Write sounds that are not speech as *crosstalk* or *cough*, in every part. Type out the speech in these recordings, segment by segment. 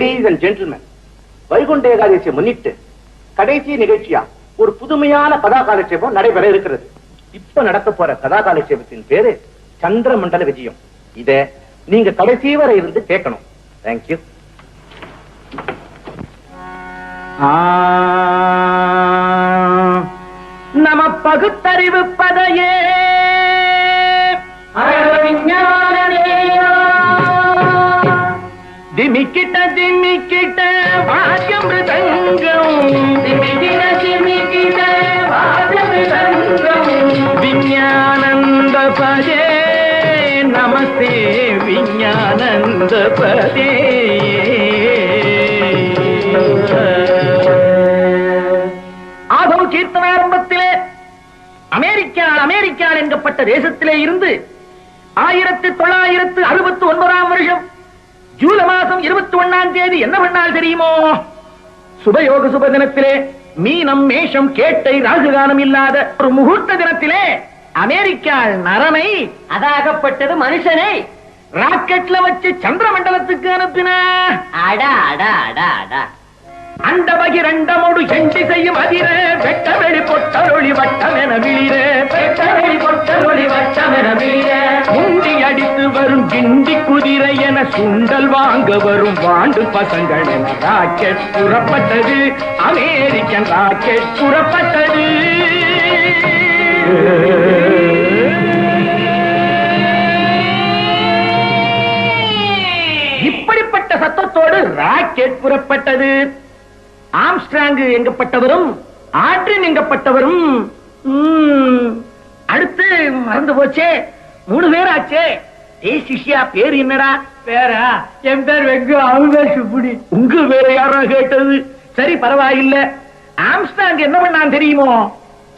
Ladies and gentlemen Vaikunta ஏகாதசியை முன்னிட்டு கடைசி நிகழ்ச்சியா ஒரு புதுமையான கதா காலட்சேபம் நடைபெற இருக்கிறது. இப்ப நடக்க போற கதா காலட்சேபத்தின் பேரு சந்திரமண்டல விஜயம். இத நீங்க கடைசி வரை இருந்து கேட்கணும். தேங்க்யூ நம பகுத்தறிவு பதையே. திமிக்கிட்ட திமிக்கிட்ட வாக்கியமிருதங்கம் திமிக்கிட்ட திமிக்கிட்ட வாக்கியமிருதங்கம் விஞ்ஞானந்த பதே நமஸ்தே விஞ்ஞானந்த பதே ஆதம் கீர்த்தன ஆரம்பத்திலே அமெரிக்கா அமெரிக்கா என்கப்பட்ட தேசத்திலே இருந்து ஆயிரத்தி தொள்ளாயிரத்து அறுபத்தி ஒன்பதாம் வருஷம் ஜூலை மாசம் இருபத்தி ஒன்னாம் தேதி என்ன பண்ணால் தெரியுமோ? சுபயோக சுப தினத்திலே மீனம் மேஷம் கேட்டை ராஜகானம் இல்லாத ஒரு முகூர்த்த தினத்திலே அமெரிக்கா நரனை அதாகப்பட்டது மனுஷனை ராக்கெட்ல வச்சு சந்திர மண்டலத்துக்கு அனுப்பினா. அடா அடா அடா அடா. அந்த பகிரண்டமோடு செண்டி செய்யும் அதிர வெட்ட வெளி பொட்டலொழி வட்டம் என விழிரே வரும் கிண்டி குதிரை என சுண்டல் வாங்க வரும் வாண்டு பசங்கள் என ராக்கெட் புறப்பட்டது. அமெரிக்கன் ராக்கெட் புறப்பட்டது. இப்படிப்பட்ட சத்தத்தோடு ராக்கெட் புறப்பட்டது. ஆம்ஸ்ட்ராங் எங்கப்பட்டவரும் ஆற்றின் எங்கப்பட்டவரும் அடுத்து மறந்து போச்சே. மூணு பேர் ஆச்சே. ஏய் சிஷ்யா பேர் என்னடா? பேரா? என் பேர் வெங்கு அவங்க சுப்புடி. உங்க பேர யாரா கேட்டது? சரி பரவாயில்ல. ஆம்ஸ்ட்ராங் என்ன பண்ணான் தெரியுமோ?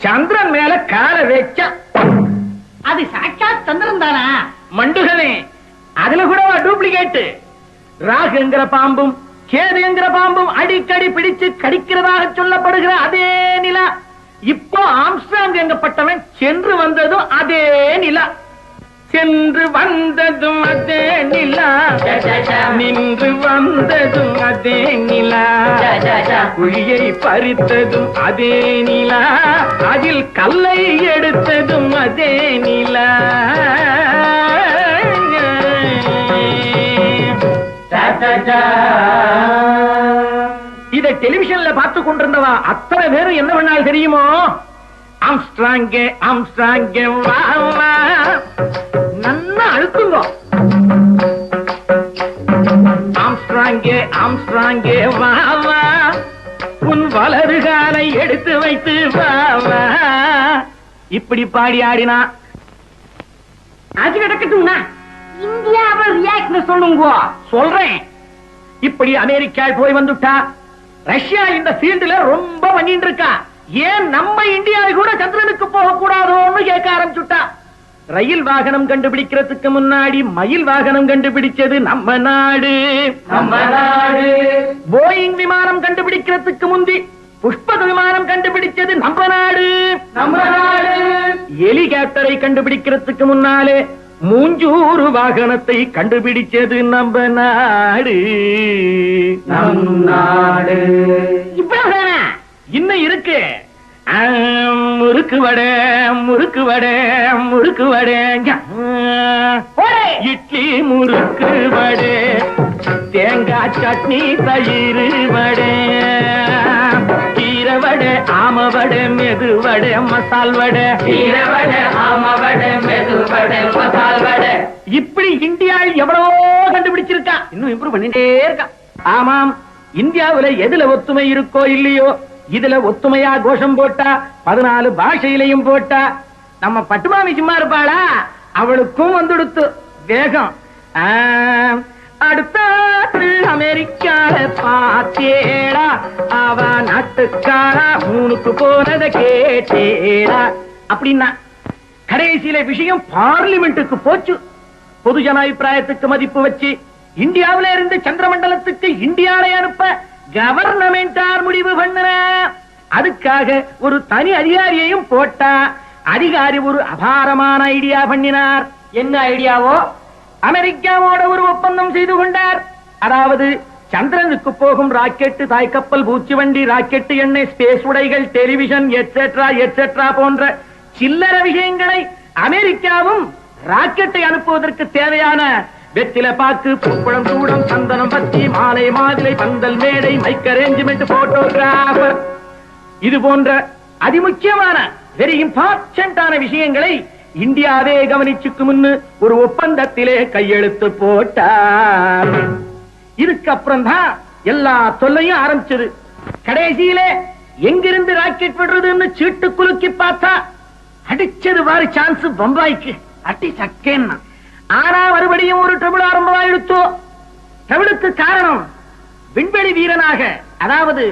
சந்திரன் மேல காலை வச்சா. அது சாட்சாத் சந்திரன் தானா? மண்டுகனே அதுல கூட டூப்ளிகேட் ராகுங்கிற பாம்பும் கேதுங்கிற பாம்பும் அடிக்கடி பிடிச்சு கடிக்கிறதாக சொல்லப்படுகிற அதே நிலா. இப்போ ஆம்ஸ்ட்ராங் எங்கப்பட்டவன் சென்று வந்ததும் அதே நிலா. சென்று வந்ததும் அதே நிலா. நின்று வந்ததும் அதே நிலா. குழியை பறித்ததும் அதே நிலா. அதில் கல்லை எடுத்ததும் அதே நிலா. இதை டெலிவிஷன்ல பார்த்து கொண்டிருந்தவா அத்தனை பேரும் என்ன பண்ணால் தெரியுமோ? ஆம்ஸ்ட்ராங்கே ஆம்ஸ்ட்ராங்கே வா. வா ஆம்ஸ்ட்ராங்கே ஆம்ஸ்ட்ராங்கே வாவா உன் வலது எடுத்து வைத்து வாவா இப்படி பாடி ஆடினா? அது கிடக்கட்டும்னா இந்தியாவை ரியாக்ட் சொல்லுங்க. சொல்றேன். இப்படி அமெரிக்கா போய் வந்துட்டா? ரஷ்யா இந்த ஃபீல்டுல ரொம்ப பண்ணிட்டு இருக்கா? ஏன் நம்ம இந்தியாவை கூட சந்திரனுக்கு போக கூடாதோன்னு கேட்க ஆரம்பிச்சுட்டா? ரயில் வாகனம் கண்டுபிடிக்கிறதுக்கு முன்னாடி மயில் வாகனம் கண்டுபிடிச்சது நம்ம நாடு. நம்ம நாடு. போயிங் விமானம் கண்டுபிடிக்கிறதுக்கு முந்தி புஷ்பக விமானம் கண்டுபிடிச்சது நம்ம நாடு. நம்ம நாடு. ஹெலிகாப்டரை கண்டுபிடிக்கிறதுக்கு முன்னாலே மூஞ்சூறு வாகனத்தை கண்டுபிடிச்சது நம்ம நாடு. நம் நாடு. முறுக்கு வடை முறுக்கு வடை முறுக்கு வடை. இட்லி முறுக்கு வடை. தேங்காய் சட்னி தயிர் வடை. கீரை வடை ஆம வடை மெது வடை மசால் வடை. கீரை வடை ஆம வடை மெது வடை மசால் வடை. இப்படி இந்தியா எவ்வளவோ கண்டுபிடிச்சிருக்கா. இன்னும் இம்ப்ரூவ் பண்ணிட்டே இருக்கா. ஆமாம் இந்தியாவுல எதுல ஒத்துமை இருக்கோ இல்லையோ? இதுல ஒத்துமையா கோஷம் போட்டா பதினாலு பாஷையிலையும் போட்டா நம்ம பட்டுமாமி சும்மா இருப்பாளா? அவளுக்கும் வந்துடுத்து. வேகம். ஆம், அடுத்த அமெரிக்கால பாத்தேடா அவ நாட்டுக்காரா மூணுக்கு போனத கேட்டேடா. அப்படின்னா கடைசியில விஷயம் பார்லிமெண்ட்டுக்கு போச்சு. பொதுஜன அபிப்பிராயத்துக்கு மதிப்பு வச்சு இந்தியாவில இருந்து சந்திரமண்டலத்துக்கு இந்தியாவை அனுப்ப கவர்னமெண்டார் முடிவு பண்ணுன? அதுக்காக ஒரு தனி அதிகாரியையும் போட்டா அதிகாரி ஒரு அபாரமான ஐடியா பண்ணினார். என்ன ஐடியாவோ? அமெரிக்காவோட ஒரு ஒப்பந்தம் செய்து கொண்டார். அதாவது சந்திரனுக்கு போகும் ராக்கெட்டு தாய்க்கப்பல் பூச்சி வண்டி ராக்கெட்டு எண்ணெய் ஸ்பேஸ் உடைகள் டெலிவிஷன் எட்செட்ரா எட்செட்ரா போன்ற சில்லற விஷயங்களை அமெரிக்காவும் ராக்கெட்டை அனுப்புவதற்கு தேவையான வெற்றில பாக்கு பூக்குளம் சூடம் சந்தனம் பத்தி மாலை மாதுளை பந்தல் மேடை மைக் அரேஞ்ச்மெண்ட் போட்டோகிராஃபர் இது போன்ற அதிமுக்கியமான வெரி இம்பார்ட்டன்டான விஷயங்களை இந்தியாவே கவனிச்சுக்கு முன்னு ஒரு ஒப்பந்தத்திலே கையெழுத்து போட்டார். இதுக்கு அப்புறம் தான் எல்லா தொல்லையும் ஆரம்பிச்சது. கடைசியிலே எங்கிருந்து ராக்கெட் விடுறதுன்னு சீட்டு குலுக்கி பார்த்தா அடிச்சது பாரு சான்ஸ் பம்பாய்க்கு. அட்டி சக்கேன்னா. ஆனா மறுபடியும் ஒரு ட்ரிபிள் ஆரம்பமாயிடுத்தோ ட்ரபிளுக்கு காரணம் விண்வெளி வீரனாக அதாவது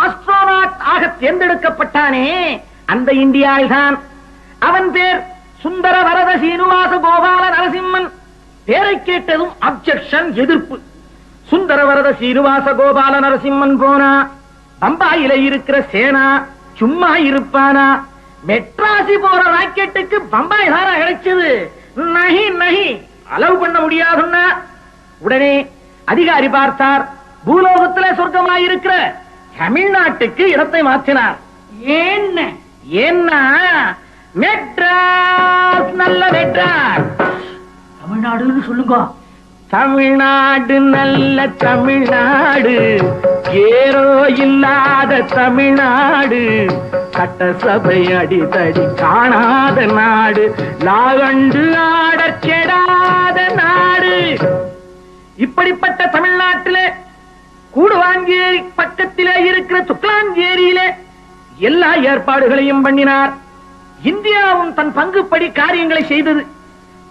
ஆஸ்ட்ரோனாட் ஆக தேர்ந்தெடுக்கப்பட்டானே அந்த இந்தியாவில்தான். அவன் பேர் சுந்தர வரத சீனிவாச கோபால நரசிம்மன். பேரை கேட்டதும் அப்செக்ஷன் எதிர்ப்பு. சுந்தர வரத சீனிவாச கோபால நரசிம்மன் போனா? பம்பாயில இருக்கிற சேனா சும்மா இருப்பானா? மெட்ராசி போற ராக்கெட்டுக்கு பம்பாய் தானா கிடைச்சது. நகி நகி. அலவு பண்ண முடியாதுன்னா உடனே அதிகாரி பார்த்தார் பூலோகத்துல சொர்க்கமாய் இருக்கிற தமிழ்நாட்டுக்கு இடத்தை மாற்றினார். ஏன்னு? ஏன்னா மெட்ராஸ் நல்ல மெட்ராஸ். தமிழ்நாடுன்னு சொல்லுங்க. தமிழ்நாடு நல்ல தமிழ்நாடு. ஏரோ இல்லாத தமிழ்நாடு. சட்டசபை அடித்தடி காணாத நாடு. லாகண்டு ஆடற் கெடாத நாடு. இப்படிப்பட்ட தமிழ்நாட்டிலே கூடுவாஞ்சேரி பக்கத்திலே இருக்கிற துக்லாஞ்சேரியிலே எல்லா ஏற்பாடுகளையும் பண்ணினார். இந்தியாவும் தன் பங்குப்படி காரியங்களை செய்தது.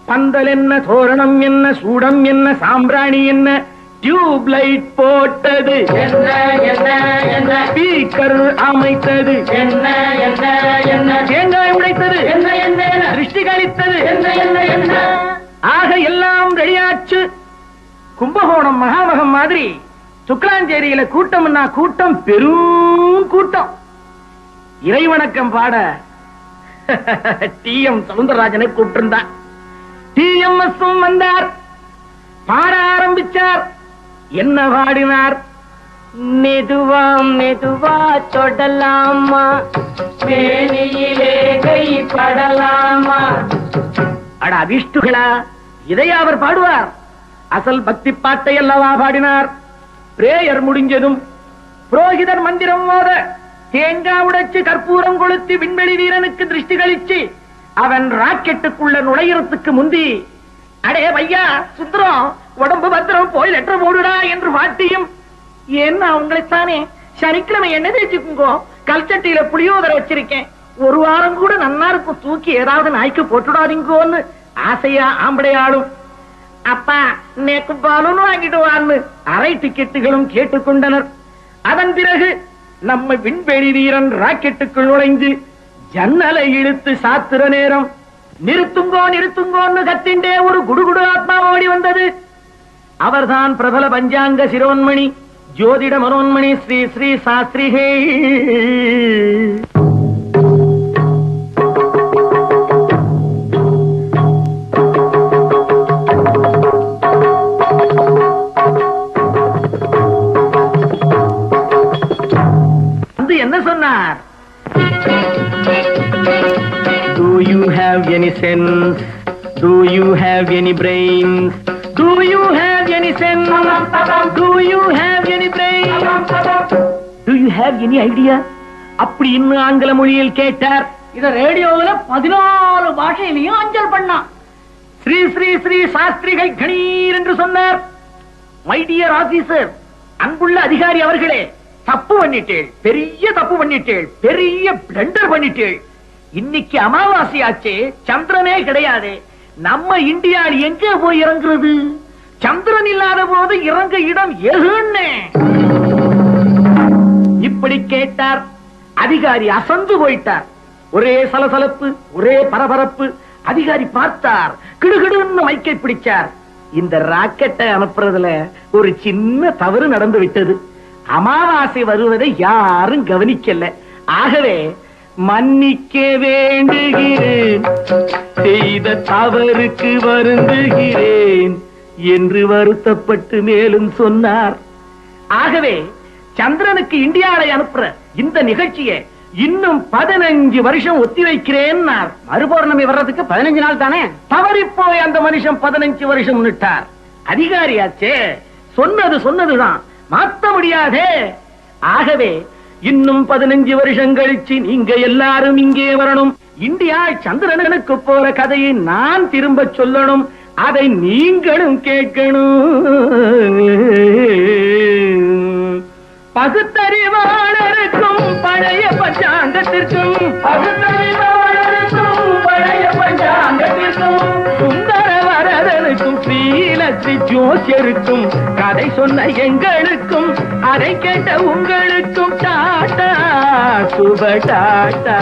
பந்தல் என்ன தோரணம் என்ன சூடம் என்ன சாம்பிராணி என்ன டியூப் லைட் போட்டது. என்ன என்ன என்ன? ஸ்பீக்கர் அமைத்தது. என்ன என்ன என்ன? தேங்காய் உடைத்தது. என்ன என்ன திருஷ்டி கழித்தது என்ன என்ன என்ன? ஆக எல்லாம் ரெடியாச்சு. கும்பகோணம் மகாமகம் மாதிரி சுக்லாஞ்சேரியில கூட்டம்னா கூட்டம் பெரும் கூட்டம். இறைவணக்கம் பாட *laughs* டி எம் சவுந்தரராஜனை கூப்பிட்டிருந்தான் டி எம் எஸ் வந்தார். பாட ஆரம்பிச்சார். என்ன பாடினார்? மெதுவா மெதுவா தொடலாமா? மேனியிலே கை படலாமா? அட அபிஷ்டுகளா இதை அவர் பாடுவார்? அசல் பக்தி பாட்டை அல்லவா பாடினார்? பிரேயர் முடிஞ்சதும் புரோகிதர் மந்திரம் மோத தேங்காய் உடைச்சு கற்பூரம் கொளுத்தி விண்வெளி வீரனுக்கு திருஷ்டி கழிச்சு அவன் ராக்கெட்டுக்குள்ள நுழையறதுக்கு முந்தி அடே பையா சுந்தரம் உடம்பு பத்திரம் போய் லெட்டர் போடுடா என்று வாட்டியும் என்ன தானே சனிக்கிழமை என்ன தேய்ச்சுக்குங்கோ? கல்ச்சட்டியில புளியோதரை வச்சிருக்கேன். ஒரு வாரம் கூட நன்னா இருக்கும் தூக்கி ஏதாவது நாய்க்கு போட்டுடாதீங்கோன்னு ஆசையா ஆம்படையாளும். அப்பா நேக்கு பாலும் வாங்கிட்டு வான்னு அரை டிக்கெட்டுகளும் கேட்டுக்கொண்டனர். அதன் பிறகு நம்ம விண்வெளி வீரன் ராக்கெட்டுக்குள் நுழைந்து ஜன்னலை இழுத்து சாத்துற நேரம் நிறுத்துங்கோ நிறுத்துங்கோன்னு கத்திண்டே ஒரு குடுகுடு ஆத்மா ஓடி வந்தது. அவர்தான் பிரபல பஞ்சாங்க சிரோன்மணி ஜோதிட மனோன்மணி ஸ்ரீ ஸ்ரீ சாஸ்திரிகே வந்து என்ன சொன்னார் Do you have any sense? Do you have any brains? Do any sense? Do you have any brains? Do you have any idea? அப்படி இன்னும் ஆங்கில மொழியில் கேட்டார். இத ரேடியோவில் பதினாலு பாஷையிலையும் அஞ்சல் பண்ணான். ஸ்ரீ ஸ்ரீ ஸ்ரீ சாஸ்திரிகள் கணீர் என்று சொன்னார். மை டியர் ஆபீசர் அன்புள்ள அதிகாரி அவர்களே தப்பு பண்ணிட்டேள். பெரிய தப்பு பண்ணிட்டேள். பெரிய பிளண்டர் பண்ணிட்டேள். இன்னைக்கு அமாவாசை ஆச்சே சந்திரனே கிடையாது. நம்ம இந்தியாவில் எங்கே போய் இறங்குறது? சந்திரன் இல்லாத போது இறங்க இடம் எகுன்னே. இப்படி கேட்டார். அதிகாரி அசந்து போயிட்டார். ஒரே சலசலப்பு ஒரே பரபரப்பு. அதிகாரி பார்த்தார். கிடுகிடுன்னு மைக்கை பிடிச்சார். இந்த ராக்கெட்டை அனுப்புறதுல ஒரு சின்ன தவறு நடந்து விட்டது. அமாவாசை வருவதை யாரும் கவனிக்கல. ஆகவே மன்னிக்க வேண்டுகிறேன். செய்த தவறுக்கு வருந்துகிறேன். என்று வருத்தப்பட்டு மேலும் சொன்னார். ஆகவே சந்திரனுக்கு இந்தியாவை அனுப்புற இந்த நிகழ்ச்சியை இன்னும் பதினஞ்சு வருஷம் ஒத்தி வைக்கிறேன் மறுபௌர்ணமி வர்றதுக்கு பதினஞ்சு நாள் தானே? தவறி போய் அந்த மனுஷன் பதினஞ்சு வருஷம் முன்னிட்டார் அதிகாரியாச்சே சொன்னது சொன்னதுதான். மாத்த முடியாதே. ஆகவே இன்னும் பதினஞ்சு வருஷம் கழிச்சு நீங்க எல்லாரும் இங்கே வரணும். இந்தியா சந்திரனுக்கு போற கதையை நான் திரும்ப சொல்லணும். அதை நீங்களும் கேட்கணும். பகுத்தறிவாளருக்கும் பழைய பஞ்சாங்கத்திற்கும் பகுத்தறிவாளருக்கும் பழைய பஞ்சாங்கத்திற்கும் சுந்தர வரதனுக்கும் ஸ்ரீலட்சி ஜோசியருக்கும் கதை சொன்ன எங்களுக்கும் அதை கேட்ட உங்களுக்கும் டாட்டா சுப டாட்டா.